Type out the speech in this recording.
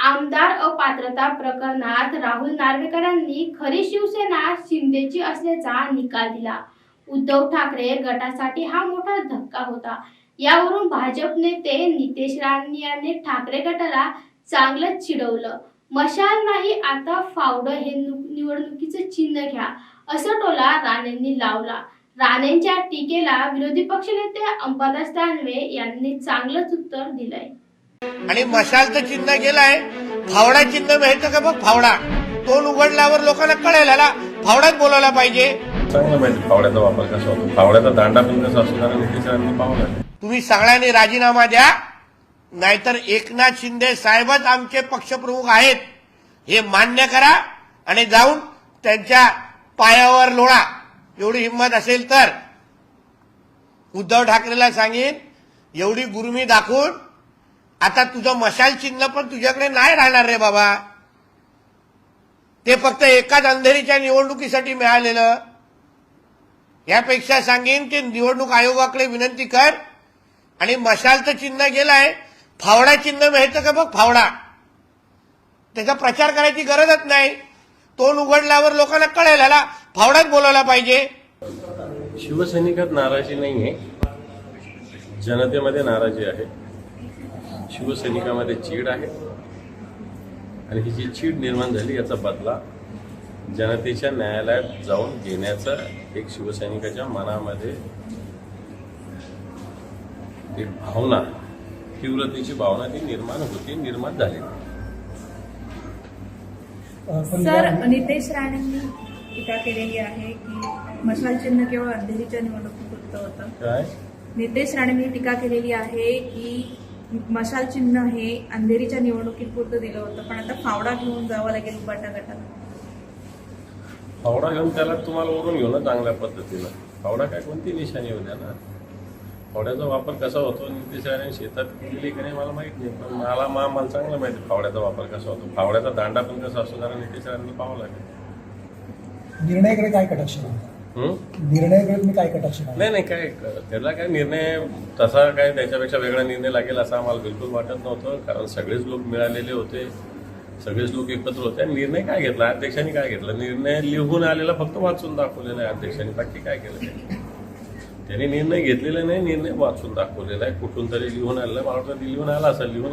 आमदार अपात्रता प्रकरणात राहुल नार्वेकरांनी खरी शिवसेना शिंदेची असल्याचा निकाल दिला. उद्धव ठाकरे गटासाठी हा मोठा धक्का होता. यावरून भाजप नेते नितेश राणे यांनी ठाकरे गटाला चांगलंच चिडवलं. मशाल नाही आता फावडं हे निवडणुकीचं चिन्ह घ्या असं टोला राणेंनी लावला. राणेंच्या टीकेला विरोधी पक्षनेते अंबादास दानवे यांनी चांगलंच उत्तर दिलंय. आणि मशालचं चिन्ह गेलाय. फावडा चिन्ह मिळतं का बघ फावडा? तोंड उघडल्यावर लोकांना कळेल ह्याला. फावडाच बोलायला पाहिजे. चांगलं माहिती फावड्याचा वापर कसा होतो? फावड्याचा दांडा पण कसा असतो? कारण तुम्ही सगळ्यांनी राजीनामा द्या. नाहीतर एकनाथ शिंदे साहेबच आमचे पक्षप्रमुख आहेत. हे मान्य करा आणि जाऊन त्यांच्या पायावर लोळा. एवढी हिंमत असेल तर. उद्धव ठाकरेला सांगेन एवढी गुरुमी दाखवून आता तुझं मशाल चिन्ह पण तुझ्याकडे नाही राहणार रे बाबा. ते फक्त एकाच अंधेरीच्या निवडणुकीसाठी मिळालेलं. यापेक्षा सांगेन की निवडणूक आयोगाकडे विनंती कर. आणि मशालचं चिन्ह गेलाय फावडा चिन्ह मिळतं का बघ फावडा. त्याचा प्रचार करायची गरजच नाही. तोंड उघडल्यावर लोकांना कळेल ह्याला फावडाच बोलायला पाहिजे. शिवसैनिकात नाराजी नाहीये. जनतेमध्ये नाराजी आहे. शिवसैनिकामध्ये चीड आहे. आणि ही जी चीड निर्माण झाली याचा बदला जनतेच्या न्यायालयात जाऊन घेण्याचा एक शिवसैनिकाच्या मनामध्ये एक भावना तीव्रतेची भावना ती निर्माण होती निर्माण झाली. सर नितेश राणेंनी टीका केलेली आहे की मशाल चिन्ह केवळ अंधेरीच्या निवडणुकीपुरतं होतं. काय? नितेश राणेंनी टीका केलेली आहे की मशाल चिन्ह हे अंधेरीच्या निवडणुकीपुरतं दिलं होतं पण आता फावडा घेऊन जावं लागेल उबाटा गटाला. फावडा घेऊन त्याला तुम्हाला ओढून घेऊ ना चांगल्या पद्धतीनं. फावडा काय कोणती निशाणी होत्या ना? फावड्याचा वापर कसा होतो राणे शेतात केली की नाही मला माहीत नाही पण मला मा मला चांगलं माहिती फावड्याचा वापर कसा होतो. फावड्याचा दांडा पण कसा असतो कारण नितीश राणेला पाहावं लागेल. निर्णयाकडे काय कटाक्ष निर्णयाकडे तुम्ही काय कटाक्ष नाही नाही नाही काय त्याला काय निर्णय तसा काय त्याच्यापेक्षा वेगळा निर्णय लागेल असं आम्हाला बिलकुल वाटत नव्हतं. कारण सगळेच लोक मिळालेले होते सगळेच लोक एकत्र होते. आणि निर्णय काय घेतला? अध्यक्षांनी काय घेतला? निर्णय लिहून आलेला फक्त वाचून दाखवलेला आहे. अध्यक्षांनी बाकी काय केलं त्यांनी? निर्णय घेतलेला नाही निर्णय वाचून दाखवलेला आहे. कुठून तरी लिहून आलेला मला वाटतं लिहून आला असेल लिहून